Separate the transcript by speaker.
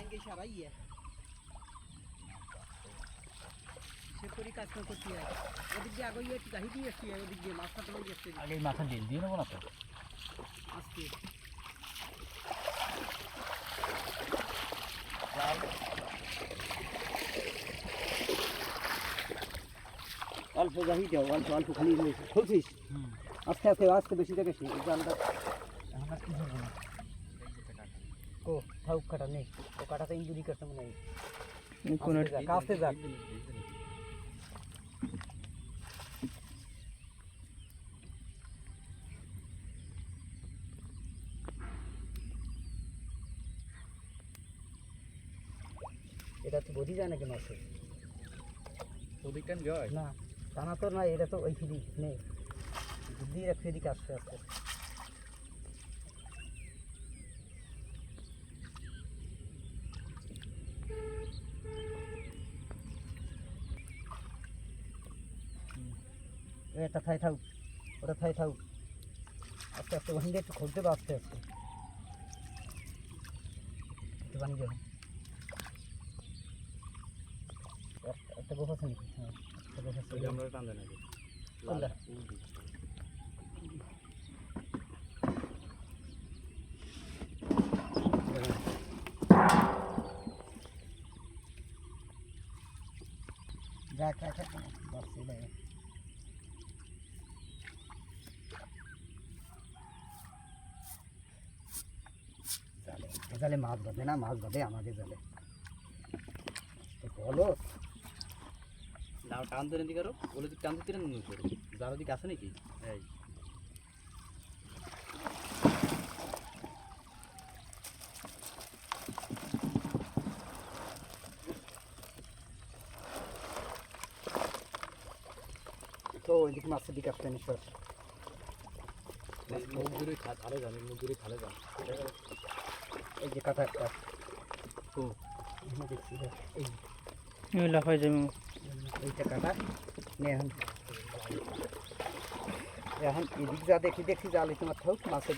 Speaker 1: লাইনকে সারাইয়া সে করি কাজ করছি হয় ওদিক দিয়ে আগে একটু গাহি দিয়ে আসছি ওদিক দিয়ে মাথা ধরে গেছে
Speaker 2: আগে মাথা দিয়ে দিয়ে নেব না তো
Speaker 1: আজকে অল্প গাহি দাও অল্প অল্প খালি খুলছিস আস্তে আস্তে আস্তে বেশি
Speaker 2: থেকে জানটা
Speaker 1: ও থাউক কাটা নেই ও কাটাতে ইঞ্জুরি করতে মনে হয়
Speaker 3: কোনো
Speaker 1: আস্তে যাক, আস্তে যাক এটা তো বোঝি যায় নাকি মাছের
Speaker 2: ওদিক কেন জয়
Speaker 1: না টানা তো না এটা তো ওই ফিরি নেই বুদ্ধি রাখছে এদিকে আস্তে আস্তে এটা থাই থাক ওটা থাই থাক আস্তে আস্তে ওখান দিয়ে একটু খুলতে দাও আস্তে আস্তে। একটু পানি যাবে একটা গোফ আছে নাকি? হ্যাঁ একটা গোফ আছে।
Speaker 2: আমরা টানতে নাকি?
Speaker 1: কোনটা? দেখ দেখ দেখ বাস এটা জালে মাছ বাঁধে না মাছ বাঁধে আমাকে জালে। তো বলো।
Speaker 2: না টান ধরে দিকে আরও বলে তুই টান করো। ওদিকে আছে নাকি? এই।
Speaker 1: তো ওইদিকে মাছের দিকে আসতে নিশ্চয়
Speaker 2: খালে যান মুগুরি খালে যান
Speaker 1: এই যে কাটা একটা।
Speaker 2: ও।
Speaker 1: দেখছি দেখ, এই
Speaker 3: লাফাই যাবে।
Speaker 1: এইটা কাটা নে এখন এদিক যা দেখি দেখি জালি তোমার থাক মাছের